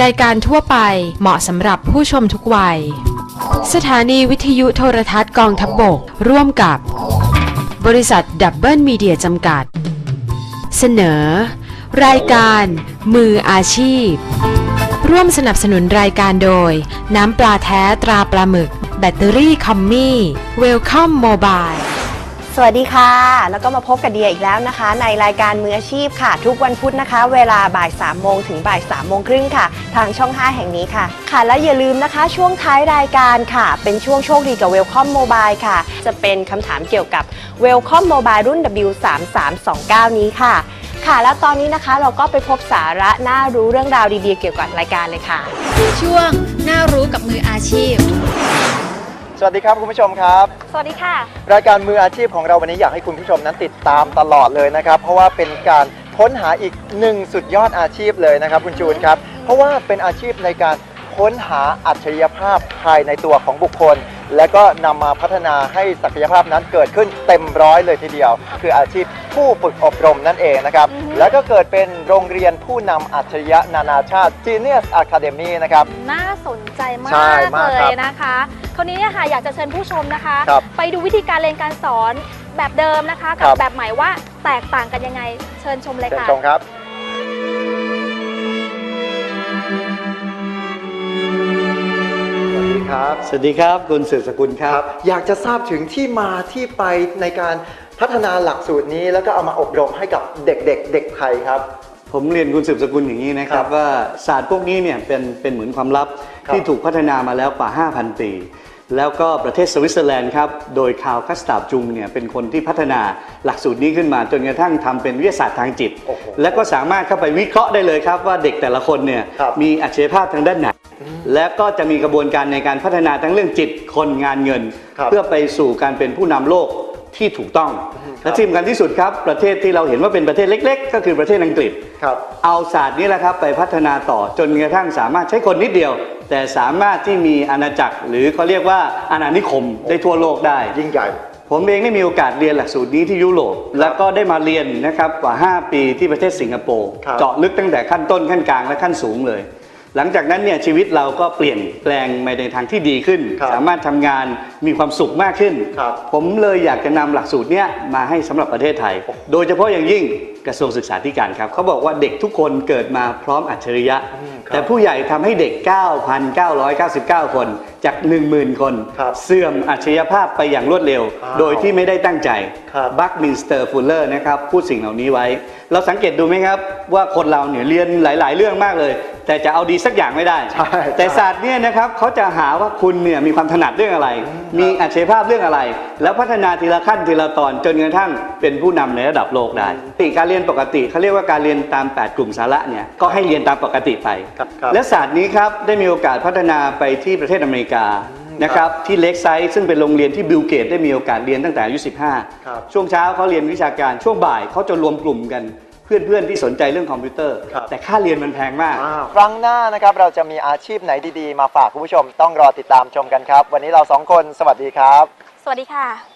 รายการทั่วไปเหมาะสำหรับผู้ชมทุกวัย สถานีวิทยุโทรทัศน์กองทัพบบก ร่วมกับ บริษัทดับเบิลมีเดียจำกัด เสนอ รายการ มืออาชีพ ร่วมสนับสนุนรายการโดย น้ำปลาแท้ตราปลาหมึก แบตเตอรี่คอมมี่เวลคัมโมบาย สวัสดีค่ะ แล้วก็มาพบกับเดียอีกแล้วนะคะ ในรายการมืออาชีพค่ะ ทุกวันพุธนะคะ เวลาบ่าย3โมงถึงบ่าย3โมงครึ่งค่ะ ทางช่อง 5 แห่งนี้ค่ะ ค่ะ และอย่าลืมนะคะ ช่วงท้ายรายการค่ะ เป็นช่วงโชคดีกับ Welcome Mobile ค่ะ จะเป็นคำถามเกี่ยวกับ Welcome Mobile รุ่น W3329 นี้ค่ะ ค่ะ แล้วตอนนี้นะคะเราก็ไปพบสาระน่ารู้เรื่องราวดีๆ เกี่ยวกับรายการเลยค่ะ ช่วงน่ารู้กับมืออาชีพ สวัสดีครับคุณผู้ชมครับ สวัสดีค่ะ รายการมืออาชีพของเราวันนี้อยากให้คุณผู้ชมนั้นติดตามตลอดเลยนะครับ เพราะว่าเป็นการค้นหาอีกหนึ่งสุดยอดอาชีพเลยนะครับ คุณจูนครับ เพราะว่าเป็นอาชีพในการ ค้นหาอัจฉริยภาพภายในตัวของบุคคล และก็นำมาพัฒนาให้ศักยภาพนั้นเกิดขึ้นเต็มร้อยเลยทีเดียว คืออาชีพผู้ฝึกอบรมนั่นเองนะครับ แล้วก็เกิดเป็นโรงเรียนผู้นำอัจฉริยะนานาชาติ Genius Academy นะครับ น่าสนใจมาใช่กมากเลครับยนะคะ คราวนี้เนี่ยค่ะอยากจะเชิญผู้ชมนะคะ ครับไปดูวิธีการเรียนการสอนแบบเดิมนะคะ กัครับบแบบใหม่ว่าแตกต่างกันยังไงเชิญชมเลยเชิญค่ะ ชมครับ สดีครับสวัสดีครับ คุณสืบสกุลคครัรับบอยากจะทราบถึงที่มาที่ไปในการพัฒนาหลักสูตรนี้ แล้วก็เอามาอบรมให้กับเด็กๆเด็กไทยครับ ผมเรียนคุณสืบสกุลอย่างนี้นะคครัรับบว่าศาสตร์พวกนี้เนี่ยเป็นเป็นเหมือนความลับครับที่ถูกพัฒนามาแล้วกว่า 5,000 ปีแล้วก็ประเทศสวิตเซอร์แลนด์ครับ โดยคาร์ลคัสตาบจุงเนี่ยเป็นคนที่พัฒนาหลักสูตรนี้ขึ้นมา จนกระทั่งทำเป็นวิทยาศาสตร์ทางจิตโอ้โหและก็สามารถเข้าไปวิเคราะห์ได้เลยครับว่าเด็กแต่ละคนเนี่ยครับมีอัจฉริยภาพทางด้านไหน และก็จะมีกระบวนการในการพัฒนาทั้งเรื่องจิตคนงานเงิน ครับเพื่อไปสู่การเป็นผู้นำโลกที่ถูกต้อง และที่สำคัญที่สุดครับ ประเทศที่เราเห็นว่าเป็นประเทศเล็ก ๆ ก็คือประเทศอังกฤษ ครับ เอาศาสตร์นี้แหละครับไปพัฒนาต่อจนกระทั่งสามารถใช้คนนิดเดียว แต่สามารถที่มีอาณาจักร หรือเขาเรียกว่าอาณานิคมได้ทั่วโลกได้ ยิ่งใหญ่ ผมเองได้มีโอกาสเรียนหลักสูตรนี้ที่ยุโรปแล้วก็ได้มาเรียนนะครับกว่า 5 ปีที่ประเทศสิงคโปร์ครับ เจาะลึกตั้งแต่ขั้นต้นขั้นกลางและขั้นสูงเลย หลังจากนั้นเนี่ยชีวิตเราก็เปลี่ยนแปลงไปในทางที่ดีขึ้นครับสามารถทำงานมีความสุขมากขึ้นครับผมเลยอยากจะนำหลักสูตรเนี้ยมาให้สำหรับประเทศไทย โดยเฉพาะอย่างยิ่ง กระทรวงศึกษาธิการครับเขาบอกว่าเด็กทุกคนเกิดมาพร้อมอัจฉริยะอืมครับแต่ผู้ใหญ่ทำให้เด็ก 9,999 คน จาก 10,000 คนครับเสื่อมอัจฉริยภาพไปอย่างรวดเร็วอ้าวโดยที่ไม่ได้ตั้งใจครับบัคมินสเตอร์ฟูลเลอร์นะครับพูดสิ่งเหล่านี้ไว้ เราสังเกตดูไหมครับ ว่าคนเราเนี่ยเรียนหลาย ๆ เรื่องมากเลย แต่จะเอาดีสักอย่างไม่ได้ใช่แต่ศาสตร์เนี่ยนะครับเขาจะหาว่าคุณเนี่ยมีความถนัดเรื่องอะไร มีอัจฉริยภาพเรื่องอะไร แล้วพัฒนาทีละขั้นทีละตอนจนกระทั่งเป็นผู้นำในระดับโลกได้ปกติการเรียนปกติเขาเรียกว่าการเรียนตาม 8 กลุ่มสาระเนี่ยก็ให้เรียนตามปกติไปครับครับและศาสตร์นี้ครับได้มีโอกาสพัฒนาไปที่ประเทศอเมริกานะครับที่เล็กไซส์ซึ่งเป็นโรงเรียนที่บิลเกตได้มีโอกาสเรียนตั้งแต่อายุ 15ครับช่วงเช้าเขาเรียนวิชาการช่วงบ่ายเขาจะรวมกลุ่มกันเพื่อนๆที่สนใจเรื่องคอมพิวเตอร์ครับแต่ค่าเรียนมันแพงมาก ครั้งหน้านะครับเราจะมีอาชีพไหนดีๆ มาฝากคุณผู้ชมต้องรอติดตามชมกันครับ วันนี้เราสองคนสวัสดีครับ สวัสดีค่ะ